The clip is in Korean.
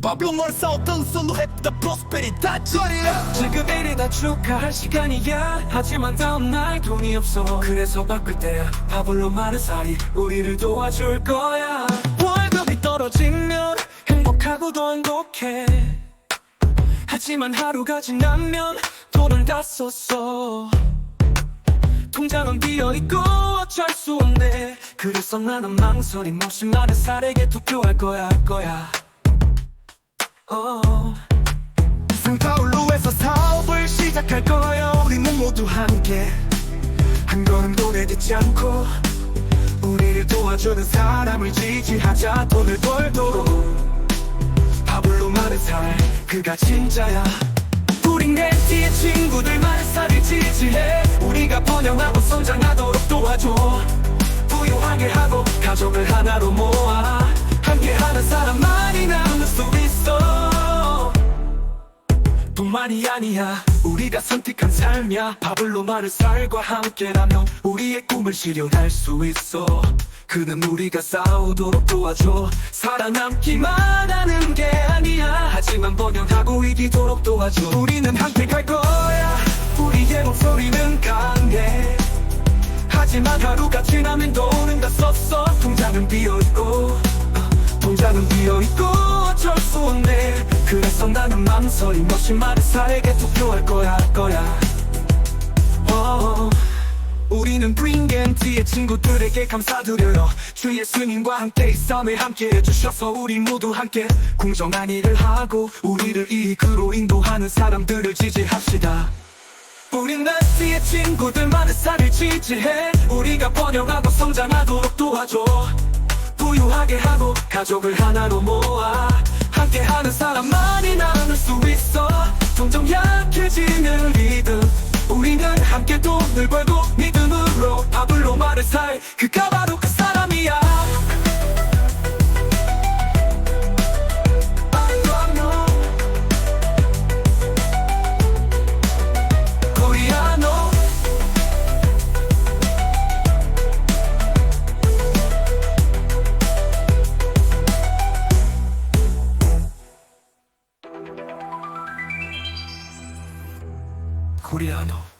Pablo Marçal solo rap da prosperidade 지금 이리다 축하할 시간이야. 하지만 다음날 돈이 없어. 그래서 바꿀 때야. 파블로 마른 살이 우리를 도와줄 거야. 월급이 떨어지면 행복하고 더 행복해. 하지만 하루가 지나면 돈을 다 썼어. 통장은 비어있고 어쩔 수 없네. 그래서 나는 망설임 없이 마른 살에게 투표할 거야 할 거야. 어. 상파울로에서 사업을 시작할 거야 우리는 모두 함께 한 걸음 돈에 듣지 않고 우리를 도와주는 사람을 지지하자 돈을 벌도록. 마른 살 그가 진짜야. 우린 내 뒤에 친구들 마른 살을 지지해. 우리가 번영하고 성장하도록 도와줘. 부유하게 하고 가족을 하나로 모아 뿐만이 아니야. 우리가 선택한 삶이야. 파블로 마른 쌀과 함께라면 우리의 꿈을 실현할 수 있어. 그는 우리가 싸우도록 도와줘. 살아남기만 하는 게 아니야. 하지만 번영하고 이기도록 도와줘. 우리는 함께 갈 거야. 우리의 목소리는 강해. 하지만 하루가 지나면 돈은 다 썼어. 통장은 비어있고 어, 통장은 비어있고 어쩔 수 없네 그래서 나는 망설임 없이 마른 살에게 투표할 거야 할 거야. 어, 우리는 브링앤티의 친구들에게 감사드려요. 주 예수님과 함께 이 삶을 함께 해주셔서 우리 모두 함께 공정한 일을 하고 우리를 이익으로 인도하는 사람들을 지지합시다. 우린 나스의 친구들 많은 살을 지지해. 우리가 번영하고 성장하도록 도와줘. 부유하게 하고 가족을 하나로 모아 함께하는 사람 함께 돈을 벌고 믿음으로 밥을로 말을 살. 그가 바로 그 사람이야. 코리아노